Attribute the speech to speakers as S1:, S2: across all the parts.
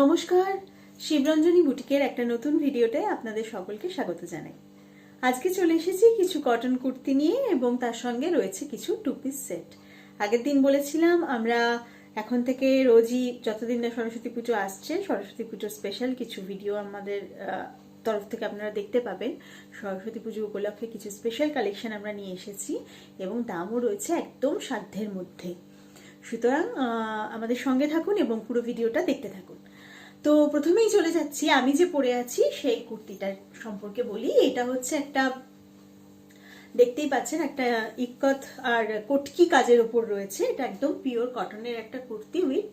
S1: নমস্কার, শিবরঞ্জনী বুটিকের একটা নতুন ভিডিওতে আপনাদের সকলকে স্বাগত জানাই। আজকে চলে এসেছি কিছু কটন কুর্তি নিয়ে এবং তার সঙ্গে রয়েছে কিছু টু পিস সেট আগের দিন বলেছিলাম, আমরা এখন থেকে রোজই যতদিন না সরস্বতী পুজো আসছে, সরস্বতী পুজোর স্পেশাল কিছু ভিডিও আমাদের তরফ থেকে আপনারা দেখতে পাবেন। সরস্বতী পুজো উপলক্ষে কিছু স্পেশাল কালেকশন আমরা নিয়ে এসেছি এবং দামও রয়েছে একদম সাধ্যের মধ্যে। সুতরাং আমাদের সঙ্গে থাকুন এবং পুরো ভিডিওটা দেখতে থাকুন। তো প্রথমেই চলে যাচ্ছি, আমি যে পরে আছি সেই কুর্তিটার সম্পর্কে বলি। এটা হচ্ছে একটা, দেখতেই পাচ্ছেন, একটা ইক্কত আর কটকি কাজের ওপর রয়েছে। এটা একদম পিওর কটনের একটা কুর্তি উইথ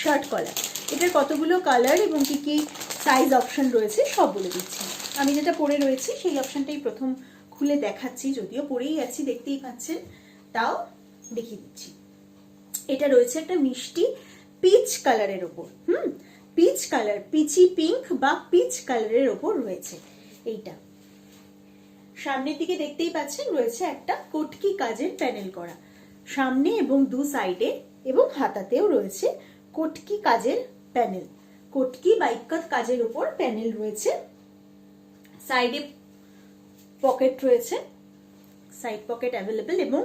S1: শার্ট কলার এটার কতগুলো কালার এবং কি কি সাইজ অপশন রয়েছে সব বলে দিচ্ছি। আমি যেটা পরে রয়েছি সেই অপশনটাই প্রথম খুলে দেখাচ্ছি, যদিও পরেই আছি, দেখতেই পাচ্ছেন। তাও দেখিয়ে দিচ্ছি। এটা রয়েছে একটা মিষ্টি পিচ কালারের ওপর, হুম? পিচ কালার পিচি পিঙ্ক বা পিচ কালারের ওপর রয়েছে এইটা। সামনের দিকে দেখতেই পাচ্ছেন রয়েছে একটা কটকি কাজের প্যানেল করা। সামনে এবং দু সাইডে এবং হাতাতেও রয়েছে কটকি কাজের প্যানেল কটকি বাইকাত কাজের উপর প্যানেল রয়েছে। সাইডে পকেট রয়েছে। সাইড পকেট অ্যাভেলেবেল এবং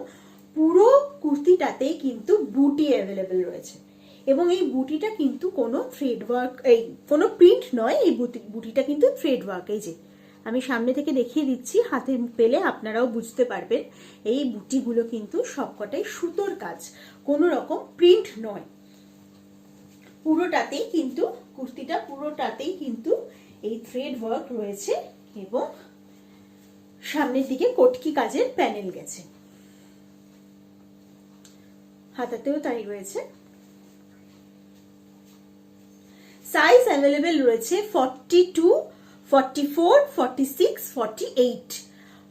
S1: পুরো কুর্তিটাতেই কিন্তু বুটি অ্যাভেলেবেল রয়েছে। এবং এই বুটিটা কিন্তু কোনো থ্রেড ওয়ার্ক এই কোনো প্রিন্ট নয়, এই বুটি, বুটিটা কিন্তু থ্রেড ওয়ার্ক এই যে। আমি সামনে থেকে দেখিয়ে দিচ্ছি, হাতে পেলে আপনারাও বুঝতে পারবেন, এই বুটিগুলো কিন্তু সবকটাই সুতোর কাজ, কোনো রকম প্রিন্ট নয়। পুরোটাতেই কিন্তু, কুর্তিটা পুরোটাতেই কিন্তু এই থ্রেড ওয়ার্ক রয়েছে এবং সামনের দিকে কটকি কাজের প্যানেল গেছে। হাতাতেও তাই রয়েছে। সাইজ অ্যাভেলেবেল রয়েছে forty two forty four forty six forty eight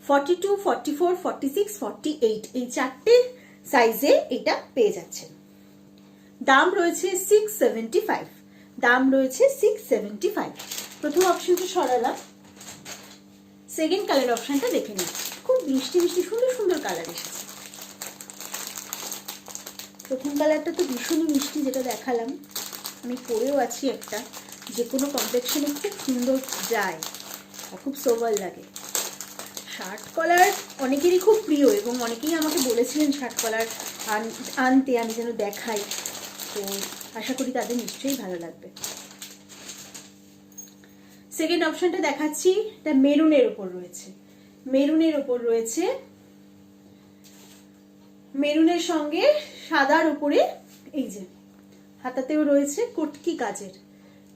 S1: forty two forty four forty six forty eight এই চারটে সাইজে এটা পেয়ে যাচ্ছেন। দাম রয়েছে সিক্স সেভেন্টি ফাইভ দাম রয়েছে সিক্স সেভেন্টি ফাইভ প্রথম অপশনটা সরালাম। সেকেন্ড কালার অপশনটা দেখে নিই। খুব মিষ্টি মিষ্টি, সুন্দর সুন্দর কালার এসেছে। প্রথম কালারটা তো ভীষণই মিষ্টি যেটা দেখালাম। আমি পরেও আছি একটা, যে কোনো কমপ্লেক্সনে খুব সুন্দর যায় খুব সোবার লাগে। শার্ট কলার অনেকেরই খুব প্রিয় এবং অনেকেই আমাকে বলেছিলেন শার্ট কলার আনতে, আমি যেন দেখাই। তো আশা করি তাদের নিশ্চয়ই ভালো লাগবে। সেকেন্ড অপশনটা দেখাচ্ছি, এটা মেরুনের ওপর রয়েছে। মেরুনের ওপর রয়েছে, মেরুনের সঙ্গে সাদার উপরে, এই যে হাতাতেও রয়েছে কটকি কাজের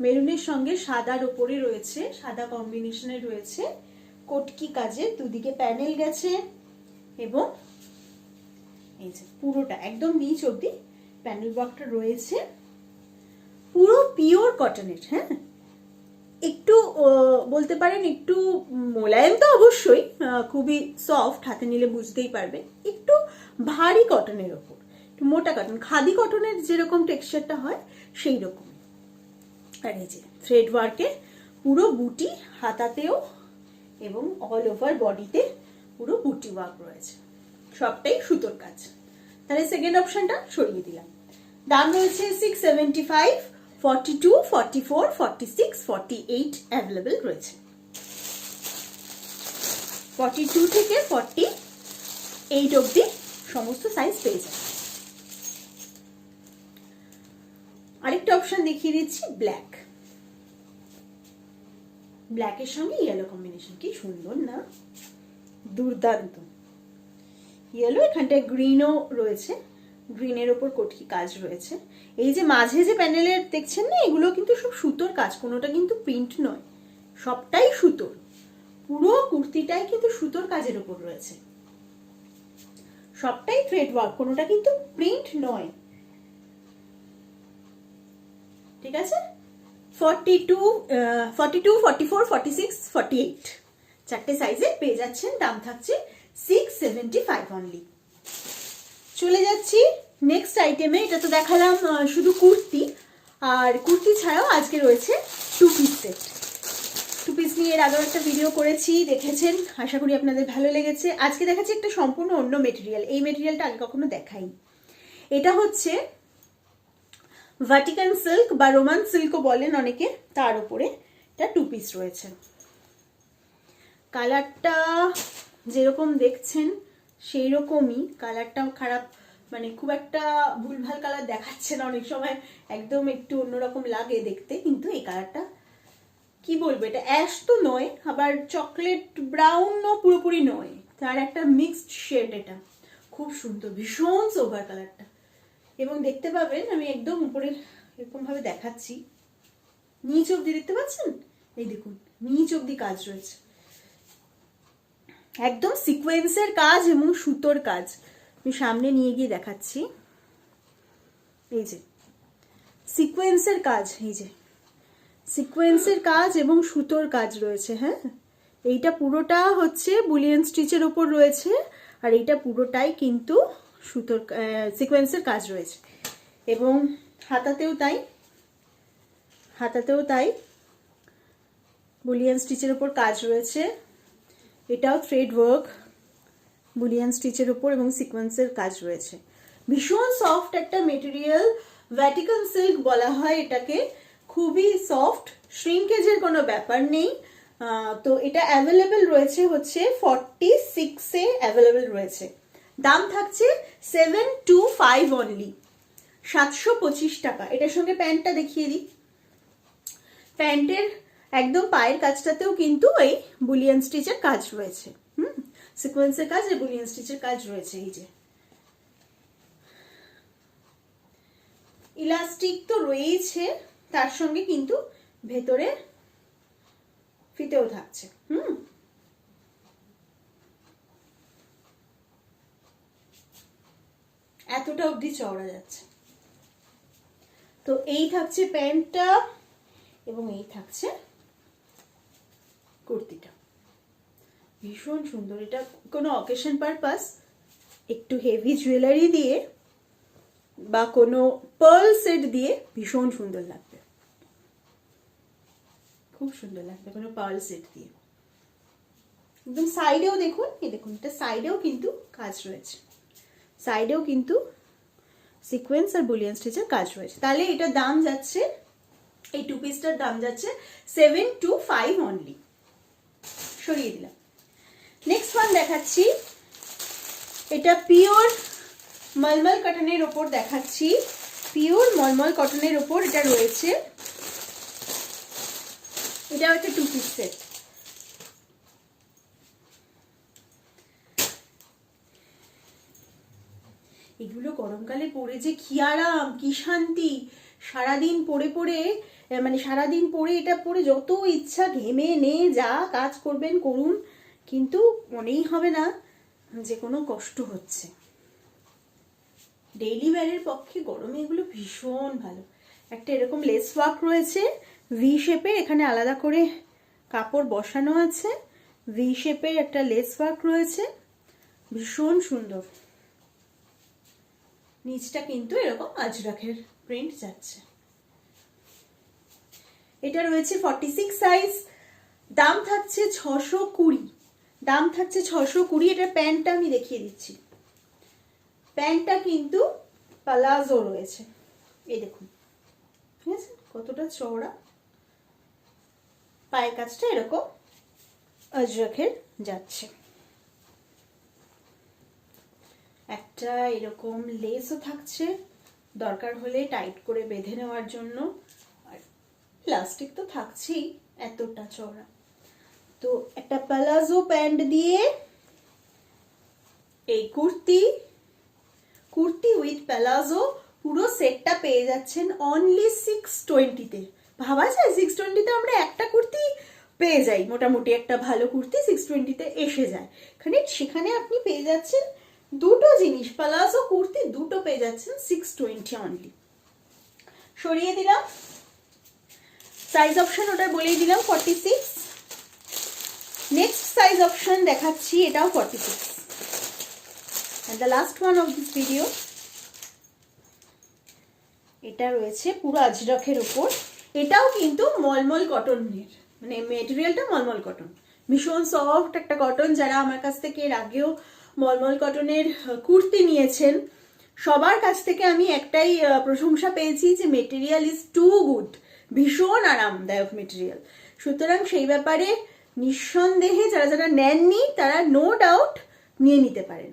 S1: মেরুনের সঙ্গে সাদার উপরে রয়েছে, সাদা কম্বিনেশনে রয়েছে কটকি কাজের দুদিকে প্যানেল গেছে এবং এই যে পুরোটা, একদম নিচ অব্দি প্যানেল ওয়ার্কটা রয়েছে। পুরো পিওর কটনের হ্যাঁ? একটু বলতে পারেন একটু মোলায়েম তো অবশ্যই খুবই সফট হাতে নিলে বুঝতেই পারবে একটু ভারী কটনের ওপর। মোটা কটন খাদি কটনের যেরকম টেক্সচারটা হয় সেই রকম আর এই যে থ্রেড ওয়ার্কে পুরো বুটি হাতাতেও এবং অল ওভার বডিতে পুরো বুটি ওয়ার্ক রয়েছে। সবটাই সুতোর কাজ। তাহলে সেকেন্ড অপশনটা সরিয়ে দিলাম। দাম রয়েছে six seventy five forty two forty four forty six forty eight available রয়েছে। ফর্টি টু থেকে ফর্টি এইট অবধি সমস্ত সাইজ পেয়ে যাবে আরেকটা অপশন দেখিয়ে দিচ্ছি ব্ল্যাক ব্ল্যাকের সঙ্গে ইয়েলো কম্বিনেশন কি সুন্দর না? দুর্দান্ত। ইয়েলো এখানটায় গ্রিনও রয়েছে গ্রিনের ওপর কটকি কাজ রয়েছে। এই যে মাঝে যে প্যানেলের দেখছেন না, এগুলো কিন্তু সব সুতোর কাজ, কোনোটা কিন্তু প্রিন্ট নয়, সবটাই সুতোর। পুরো কুর্তিটাই কিন্তু সুতোর কাজের উপর রয়েছে। সবটাই থ্রেড ওয়ার্ক কোনোটা কিন্তু প্রিন্ট নয়। ঠিক আছে? Forty two forty two forty four forty six forty eight চারটে সাইজে পেয়ে যাচ্ছেন, দাম থাকছে সিক্স সেভেন্টি ফাইভ অনলি চলে যাচ্ছি নেক্সট আইটেমে এটা তো দেখালাম শুধু কুর্তি। আর কুর্তি ছাড়াও আজকে রয়েছে two piece set two piece নিয়ে এর আগেও একটা ভিডিও করেছি, দেখেছেন? আশা করি আপনাদের ভালো লেগেছে। আজকে দেখাচ্ছি একটা সম্পূর্ণ অন্য মেটেরিয়াল এই মেটেরিয়ালটা আগে কখনো দেখাই এটা হচ্ছে ভাটিকান সিল্ক বা রোমান সিল্কও বলেন অনেকে, তার উপরে এটা টু পিস রয়েছে। কালারটা যেরকম দেখছেন সেই রকমই কালারটাও খারাপ মানে খুব একটা ভুলভাল কালার দেখাচ্ছে না অনেক সময়, একদম একটু অন্যরকম লাগে দেখতে, কিন্তু এই কালারটা কি বলব, এটা অ্যাশ তো নয়, আবার চকলেট ব্রাউনও পুরোপুরি নয়। তার একটা মিক্সড শেড এটা। খুব সুন্দর, ভীষণ সোভার কালারটা এবং দেখতে পাবেন আমি একদম উপরে এরকম ভাবে দেখাচ্ছি। নিচ অব্দি দেখতে পাচ্ছেন? এই দেখুন, নিচ অব্দি কাজ রয়েছে। একদম সিকোয়েন্সের কাজ এবং সুতোর কাজ। আমি সামনে নিয়ে গিয়ে দেখাচ্ছি। এই যে সিকোয়েন্সের কাজ, এই যে সিকোয়েন্সের কাজ এবং সুতোর কাজ রয়েছে হ্যাঁ? এইটা পুরোটা হচ্ছে বুলিয়ান স্টিচের ওপর রয়েছে, আর এইটা পুরোটাই কিন্তু সুতোর সিকোয়েন্সের কাজ রয়েছে। এবং হাতাতেও তাই হাতাতেও তাই বুলিয়ান স্টিচের ওপর কাজ রয়েছে। এটাও থ্রেড ওয়ার্ক, বুলিয়ান স্টিচের ওপর এবং সিকোয়েন্সের কাজ রয়েছে। ভীষণ সফট একটা মেটেরিয়াল ভ্যাটিকান সিল্ক বলা হয় এটাকে। খুবই সফট শ্রিঙ্কেজের কোনো ব্যাপার নেই। তো এটা অ্যাভেলেবেল রয়েছে হচ্ছে ফর্টি সিক্সে অ্যাভেলেবেল রয়েছে। দাম থাকছে সেভেন টু ফাইভ অনলি সাতশো পঁচিশ টাকা। এটার সঙ্গে প্যান্টটা দেখিয়ে দিই। প্যান্টের একদম পায়ের কাজটাতেও কিন্তু এই বুলিয়ান স্টিচের কাজ রয়েছে। হুম? সিকোয়েন্সের কাজ আর বুলিয়ান স্টিচের কাজ রয়েছে এই যে। ইলাস্টিক তো রয়েছে, তার সঙ্গে কিন্তু ভেতরে ফিতেও থাকছে। হুম? এতটা অবধি চওড়া যাচ্ছে। তো এই থাকছে প্যান্টটা এবং এই থাকছে কুর্তিটা। ভীষণ সুন্দর। এটা কোনো অকেশন পারপাস একটু হেভি জুয়েলারি দিয়ে বা কোনো পার্ল সেট দিয়ে ভীষণ সুন্দর লাগবে। খুব সুন্দর লাগবে কোনো পার্ল সেট দিয়ে। একদম সাইডেও দেখুন, এই দেখুন, এটা সাইডেও কিন্তু কাজ রয়েছে। সাইডেও কিন্তু সিকোয়েন্স আর বুলিয়ান স্টিচের কাজ রয়েছে। তাহলে এটার দাম যাচ্ছে, এই টু পিসটার দাম যাচ্ছে সেভেন টু ফাইভ অনলি সরিয়ে দিলাম। নেক্সট ওয়ান দেখাচ্ছি। এটা পিওর মলমল কটনের ওপর দেখাচ্ছি। পিওর মলমল কটনের ওপর এটা রয়েছে। এটাও একটা টু পিস সেট এগুলো গরমকালে পরে যে কি আরাম, কি শান্তি। সারাদিন পরে পরে মানে সারাদিন পরে এটা পরে যত ইচ্ছা ঘেমে নে যা কাজ করবেন করুন, কিন্তু মনেই হবে না যে কোনো কষ্ট হচ্ছে। ডেইলি ওয়্যারের পক্ষে গরমে এগুলো ভীষণ ভালো। একটা এরকম লেস ওয়ার্ক রয়েছে ভি শেপে এখানে আলাদা করে কাপড় বসানো আছে। ভি শেপের একটা লেস ওয়ার্ক রয়েছে, ভীষণ সুন্দর। নিচটা কিন্তু এরকম আজরাখের প্রিন্ট যাচ্ছে। এটা রয়েছে ফর্টি সিক্স সাইজ দাম থাকছে ছশো কুড়ি। দাম থাকছে ছশো কুড়ি, এটার প্যান্টটা আমি দেখিয়ে দিচ্ছি। প্যান্টটা কিন্তু পালাজো রয়েছে। এই দেখুন, ঠিক আছে? কতটা চওড়া। পায়ের কাজটা এরকম আজরাখের যাচ্ছে। একটা এরকম লেসও থাকছে। দরকার হলে টাইট করে বেঁধে নেওয়ার জন্য। আর প্লাস্টিক তো থাকছেই এতটা চওড়া। তো একটা প্লাজো প্যান্ট দিয়ে এই কুর্তি কুর্তি উইথ প্যালাজো পুরো সেটটা পেয়ে যাচ্ছেন অনলি সিক্স টোয়েন্টিতে ভাবা যায় সিক্স টোয়েন্টিতে আমরা একটা কুর্তি পেয়ে যাই। মোটামুটি একটা ভালো কুর্তি সিক্স টোয়েন্টিতে এসে যায়। এখানে সেখানে আপনি পেয়ে যাচ্ছেন দুটো জিনিস প্লাজো কুর্তি দুটো পেয়ে যাচ্ছেন সিক্স টোয়েন্টি অনলি সরিয়ে দিলাম। সাইজ অপশন ওটা বলেই দিলাম forty six next size option দেখাচ্ছি, এটাও forty six the last one of this video, এটা রয়েছে পুরো আজরকের ওপর এটাও কিন্তু মলমল কটনের মানে মেটেরিয়ালটা মলমল কটন ভীষণ সফট একটা কটন যারা আমার কাছ থেকে এর আগেও মলমল কটনের কুর্তি নিয়েছেন। সবার কাছ থেকে আমি একটাই প্রশংসা পেয়েছি যে মেটেরিয়াল ইজ টু গুড ভীষণ আরামদায়ক মেটেরিয়াল সুতরাং সেই ব্যাপারে নিঃসন্দেহে যারা যারা নেননি, তারা নো ডাউট নিয়ে নিতে পারেন।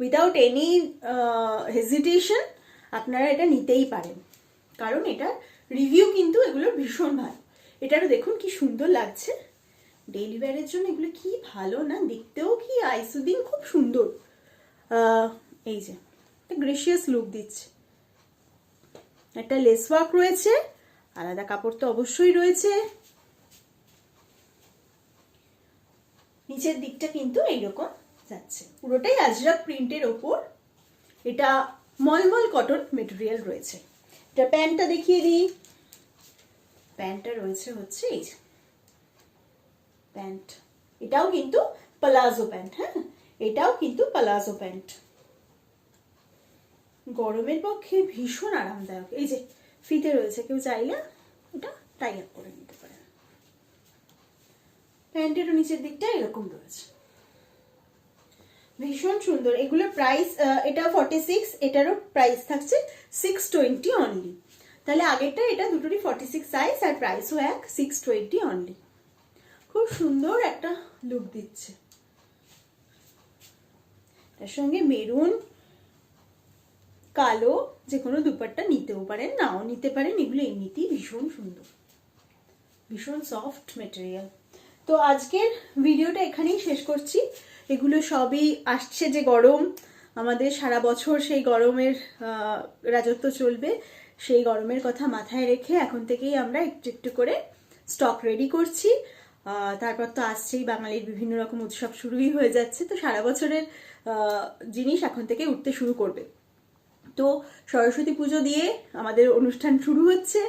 S1: উইদাউট এনি হেজিটেশন আপনারা এটা নিতেই পারেন। কারণ এটার রিভিউ কিন্তু এগুলোর ভীষণ ভালো। এটারও দেখুন কি সুন্দর লাগছে। ডেইলি ওয়্যারের জন্য এগুলো কি ভালো না? দেখতেও কি আইসুদিন খুব সুন্দর। এই যে, একটা গ্রেসিয়াস লুক দিচ্ছে। একটা লেস ওয়ার্ক রয়েছে, আলাদা কাপড় তো অবশ্যই রয়েছে। নিচের দিকটা কিন্তু এইরকম যাচ্ছে। পুরোটাই আজরাক প্রিন্টের ওপর। এটা মলমল কটন মেটেরিয়াল রয়েছে। এটা প্যান্টটা দেখিয়ে দিই। প্যান্টটা রয়েছে হচ্ছে এই প্যান্ট এটাও কিন্তু পালাজো প্যান্ট হ্যাঁ? এটাও কিন্তু পালাজো প্যান্ট গরমের পক্ষে ভীষণ আরামদায়ক। এই যে ফিতে রয়েছে, কেউ চাইলে এটা টাই আপ করে নিতে পারেন। প্যান্টেরও নিচের দিকটা এরকম রয়েছে। ভীষণ সুন্দর। এগুলোর প্রাইস এটা ফর্টি সিক্স এটারও প্রাইস থাকছে সিক্স টোয়েন্টি অনলি তাহলে আগেরটা, এটা দুটোরই ফর্টি সিক্স সাইজ আর প্রাইসও এক সিক্স টোয়েন্টি অনলি খুব সুন্দর একটা লুক দিচ্ছে। তার সঙ্গে মেরুন, কালো যে কোনো দুপাট্টা নিতেও পারেন, নাও নিতে পারেন, এগুলো এমনিতেই ভীষণ সুন্দর, ভীষণ সফট মেটেরিয়াল তো আজকের ভিডিওটা এখানেই শেষ করছি। এগুলো সবই আসছে যে গরম, আমাদের সারা বছর সেই গরমের রাজত্ব চলবে, সেই গরমের কথা মাথায় রেখে এখন থেকেই আমরা একটু একটু করে স্টক রেডি করছি। তারপর তো আসছেই বাঙালির বিভিন্ন রকম উৎসব শুরুই হয়ে যাচ্ছে, তো সারা বছরের জিনিস এখন থেকে উঠতে শুরু করবে। তো সরস্বতী পুজো দিয়ে আমাদের অনুষ্ঠান শুরু হচ্ছে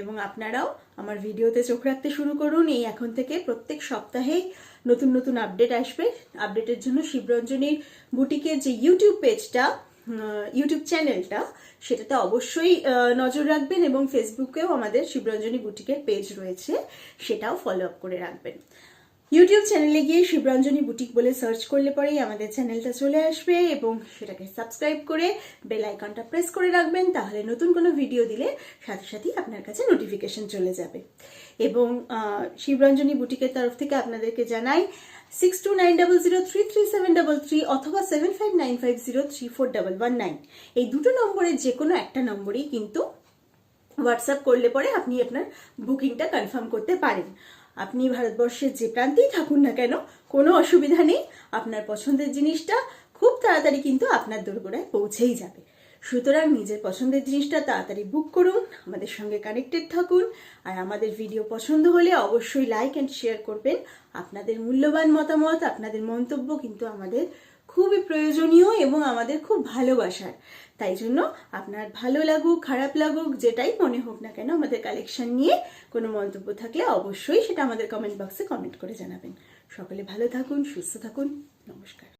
S1: এবং আপনারাও আমার ভিডিওতে চোখ রাখতে শুরু করুন। এই এখন থেকে প্রত্যেক সপ্তাহেই নতুন নতুন আপডেট আসবে। আপডেটের জন্য শিবরঞ্জনীর বুটিকের যে ইউটিউব পেজটা ইউটিউব চ্যানেলটা সেটাতে অবশ্যই নজর রাখবেন এবং ফেসবুকেও আমাদের শিবরঞ্জনী বুটিকের পেজ রয়েছে, সেটাও ফলো আপ করে রাখবেন। ইউটিউব চ্যানেলে গিয়ে শিবরঞ্জনী বুটিক বলে সার্চ করলে পরেই আমাদের চ্যানেলটা চলে আসবে এবং সেটাকে সাবস্ক্রাইব করে বেল আইকনটা প্রেস করে রাখবেন, তাহলে নতুন কোনো ভিডিও দিলে সাথে সাথেই আপনার কাছে নোটিফিকেশন চলে যাবে। এবং শিবরঞ্জনী বুটিকের তরফ থেকে আপনাদেরকে জানাই six two nine double zero three three seven double three অথবা seven five nine five zero three four double one nine এই দুটো নম্বরের যে কোনো একটা নম্বরেই কিন্তু হোয়াটসঅ্যাপ করলে পরে আপনি আপনার বুকিংটা কনফার্ম করতে পারেন। আপনি ভারতবর্ষের যে প্রান্তেই থাকুন না কেন, কোনো অসুবিধা নেই। আপনার পছন্দের জিনিসটা খুব তাড়াতাড়ি কিন্তু আপনার দোরগোড়ায় পৌঁছেই যাবে। সুতরাং নিজের পছন্দের জিনিসটা তাড়াতাড়ি বুক করুন, আমাদের সঙ্গে কানেক্টেড থাকুন, আর আমাদের ভিডিও পছন্দ হলে অবশ্যই লাইক অ্যান্ড শেয়ার করবেন। আপনাদের মূল্যবান মতামত, আপনাদের মন্তব্য কিন্তু আমাদের খুবই প্রয়োজনীয় এবং আমাদের খুব ভালোবাসার। তাই জন্য আপনার ভালো লাগুক, খারাপ লাগুক, যেটাই মনে হোক না কেন আমাদের কালেকশন নিয়ে কোনো মন্তব্য থাকলে অবশ্যই সেটা আমাদের কমেন্ট বক্সে কমেন্ট করে জানাবেন। সকলে ভালো থাকুন, সুস্থ থাকুন। নমস্কার।